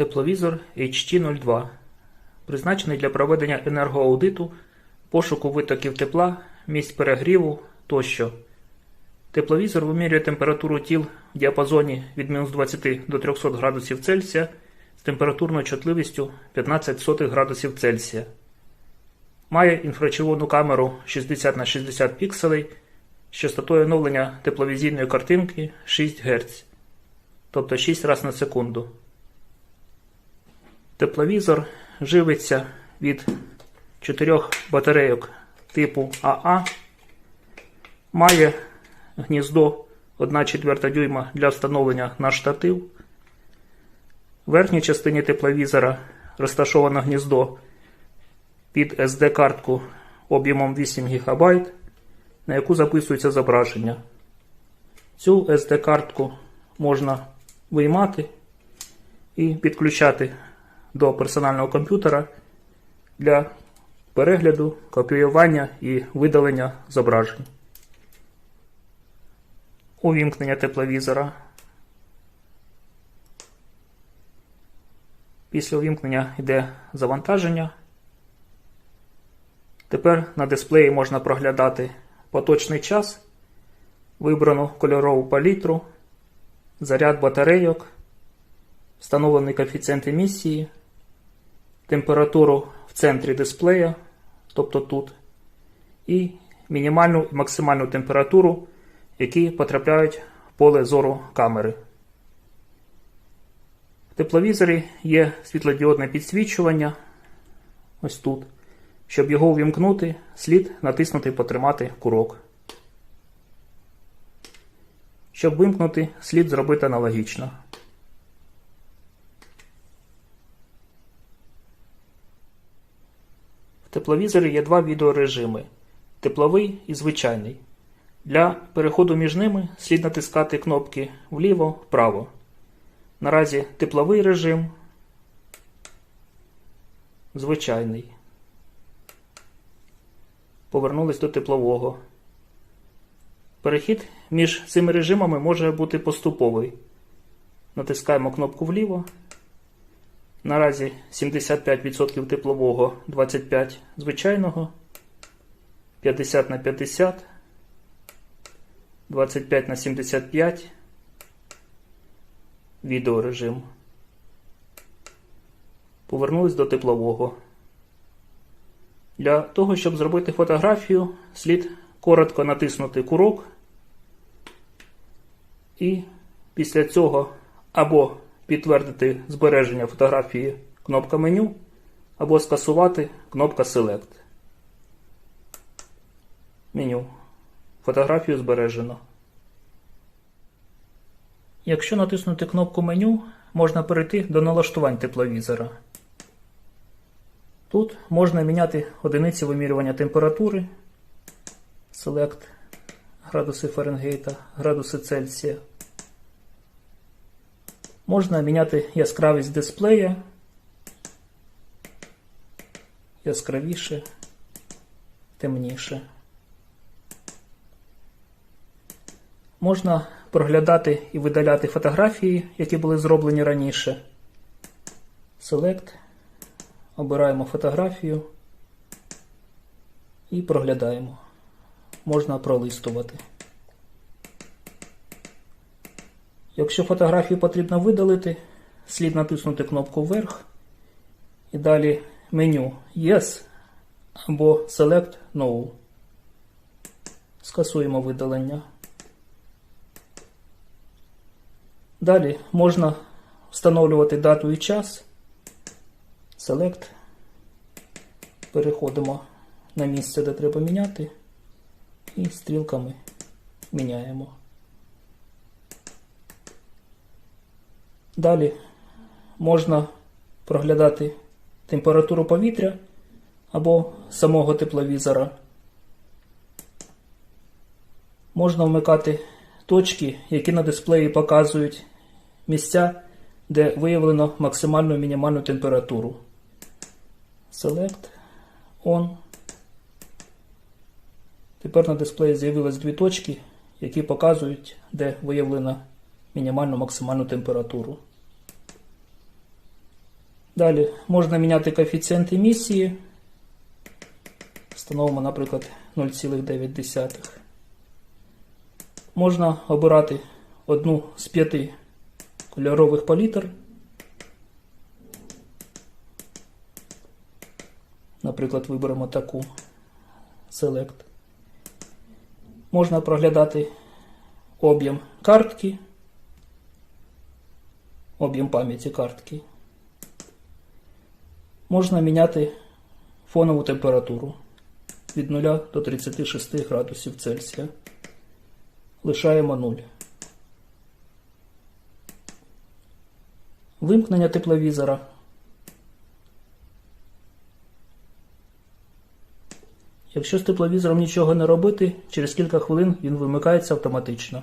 Тепловізор HT02, призначений для проведення енергоаудиту, пошуку витоків тепла, місць перегріву тощо. Тепловізор вимірює температуру тіл в діапазоні від мінус 20 до 300 градусів Цельсія з температурною чутливістю 15 сотих градусів Цельсія. Має інфрачервону камеру 60 на 60 пікселей з частотою оновлення тепловізійної картинки 6 Гц, тобто 6 разів на секунду. Тепловізор живиться від чотирьох батарейок типу АА, має гніздо 1 четверта дюйма для встановлення на штатив. В верхній частині тепловізора розташовано гніздо під SD-картку об'ємом 8 ГБ, на яку записується зображення. Цю SD-картку можна виймати і підключати до персонального комп'ютера для перегляду, копіювання і видалення зображень. Увімкнення тепловізора. Після увімкнення йде завантаження. Тепер на дисплеї можна проглядати поточний час, вибрану кольорову палітру, заряд батарейок, встановлений коефіцієнт емісії, температуру в центрі дисплея, тобто тут, і мінімальну і максимальну температуру, які потрапляють в поле зору камери. В тепловізорі є світлодіодне підсвічування. Ось тут. Щоб його увімкнути, слід натиснути і потримати курок. Щоб вимкнути, слід зробити аналогічно. Тепловізорі є два відеорежими тепловий і звичайний. Для переходу між ними слід натискати кнопки вліво-вправо. Наразі тепловий режим, звичайний. Повернулись до теплового. Перехід між цими режимами може бути поступовий. Натискаємо кнопку вліво. Наразі 75% теплового, 25% звичайного, 50 на 50, 25 на 75, відеорежим. Повернулись до теплового. Для того, щоб зробити фотографію, слід коротко натиснути курок. І після цього або підтвердити збереження фотографії кнопка меню, або скасувати кнопка Select. Меню. Фотографію збережено. Якщо натиснути кнопку меню, можна перейти до налаштувань тепловізора. Тут можна міняти одиниці вимірювання температури, Select, градуси Фаренгейта, градуси Цельсія. Можна міняти яскравість дисплея, яскравіше, темніше. Можна проглядати і видаляти фотографії, які були зроблені раніше. Select. Обираємо фотографію і проглядаємо. Можна пролистувати. Якщо фотографію потрібно видалити, слід натиснути кнопку вверх і далі меню Yes або Select No. Скасуємо видалення. Далі можна встановлювати дату і час. Select. Переходимо на місце, де треба міняти, і стрілками міняємо. Далі можна проглядати температуру повітря або самого тепловізора. Можна вмикати точки, які на дисплеї показують місця, де виявлено максимальну і мінімальну температуру. Select On. Тепер на дисплеї з'явилось дві точки, які показують, де виявлено мінімальну максимальну температуру. Далі можна міняти коефіцієнт емісії. Встановимо, наприклад, 0,9. Можна обирати одну з п'яти кольорових палітр. Наприклад, виберемо таку Select. Можна проглядати об'єм картки, об'єм пам'яті картки. Можна міняти фонову температуру від 0 до 36 градусів Цельсія. Лишаємо 0. Вимкнення тепловізора. Якщо з тепловізором нічого не робити, через кілька хвилин він вимикається автоматично.